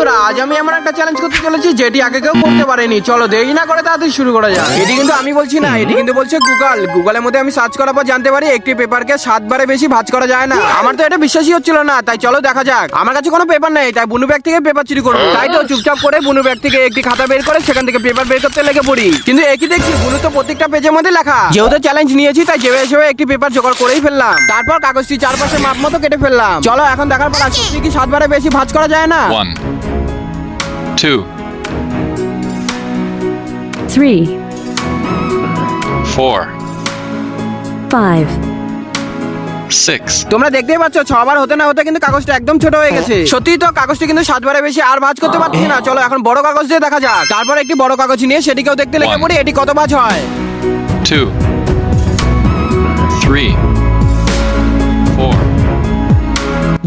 বন্ধুরা, আজ আমি এমন একটা চ্যালেঞ্জ করতে চলেছি যেটি আগে কেউ করতে পারেনি। চলো দেরি না করে তাড়াতাড়ি শুরু করা যাক। এটি কিন্তু আমি বলছি না, এটি কিন্তু বলছে গুগল গুগলের মধ্যে আমি সার্চ করার পর জানতে পারি, একটি পেপারকে সাতবারে বেশি ভাঁজ করা যায় না। আমার তো এটা বিশ্বাসই হচ্ছিল না, তাই চলো দেখা যাক। আমার কাছে কোনো পেপার নেই, তাই বুনু ব্যাগ থেকে পেপার চুরি করব। তাই তো চুপচাপ করে বুনু ব্যাগ থেকে একটি খাতা বের করে সেখান থেকে পেপার বের করতে লেগে পড়ি। কিন্তু একই দেখছি, বুনু তো প্রত্যেকটা পেজের মধ্যে লেখা। যেহেতু চ্যালেঞ্জ নিয়েছি, তাই যেভাবে সেভাবে একটি পেপার জোগাড় করেই ফেললাম। তারপর কাগজটি চারপাশে মাপ মতো কেটে ফেললাম। চলো এখন দেখার পর সত্যি কি সাতবারে বেশি ভাঁজ করা যায় না। Two, three, four, five, six, তোমরা দেখতেই পাচ্ছ ছবার হতে না হতে কিন্তু কাগজটা একদম ছোট হয়ে গেছে। সত্যি তো কাগজটি কিন্তু সাতবারে বেশি আর ভাঁজ করতে পারছি না। চলো এখন বড় কাগজ দিয়ে দেখা যাক। তারপর একটি বড় কাগজ নিয়ে সেটিকেও দেখতে লেগে পড়ি এটি কত ভাঁজ হয়? Two,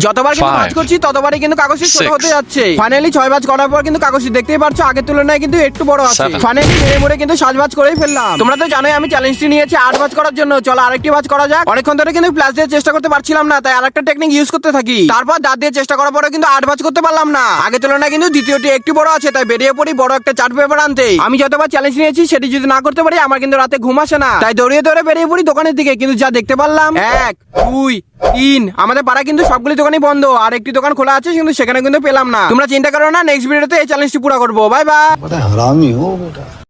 যতবার কিন্তু. ভাঁজ করছি ততবারই কিন্তু কাগজটি ছোট হতে যাচ্ছে। ফাইনালি ছয় ভাঁজ করার পর কিন্তু কাগজটি দেখতেই পারছ আগের তুলনায় কিন্তু একটু বড় আছে। ফাইনালি মেরে মুড়ে কিন্তু সাত ভাঁজ করেই ফেললাম। তোমরা তো জানোই আমি চ্যালেঞ্জটি নিয়েছি আট ভাঁজ করার জন্য। চলো আরেকটি ভাঁজ করা যাক। অনেকক্ষণ ধরে কিন্তু প্লাস দিয়ে চেষ্টা করতে পারছিলাম না তাই আরেকটা টেকনিক ইউজ করতে থাকি। তারপর দাঁত দিয়ে চেষ্টা করার পরে কিন্তু আট ভাঁজ করতে পারলাম না। আগের তুলনায় কিন্তু দ্বিতীয়টি একটু বড় আছে তাই বেরিয়ে পড়ি বড় একটা চার্ট পেপার আনতে। আমি যতবার চ্যালেঞ্জ নিয়েছি সেটি যদি না করতে পারি আমার কিন্তু রাতে ঘুম আসে না। তাই দৌড়িয়ে দৌড়ে বেরিয়ে পড়ি দোকানের দিকে। কিন্তু যা দেখতে পারলাম এক দুই তিন আমাদের পাড়া কিন্তু সবগুলি দোকানই বন্ধ, আর একটি দোকান খোলা আছে কিন্তু সেখানে কিন্তু পেলাম না। তোমরা চিন্তা করো না নেক্সট ভিডিওতে এই চ্যালেঞ্জটি পুরো করব। বাই বাই বেটা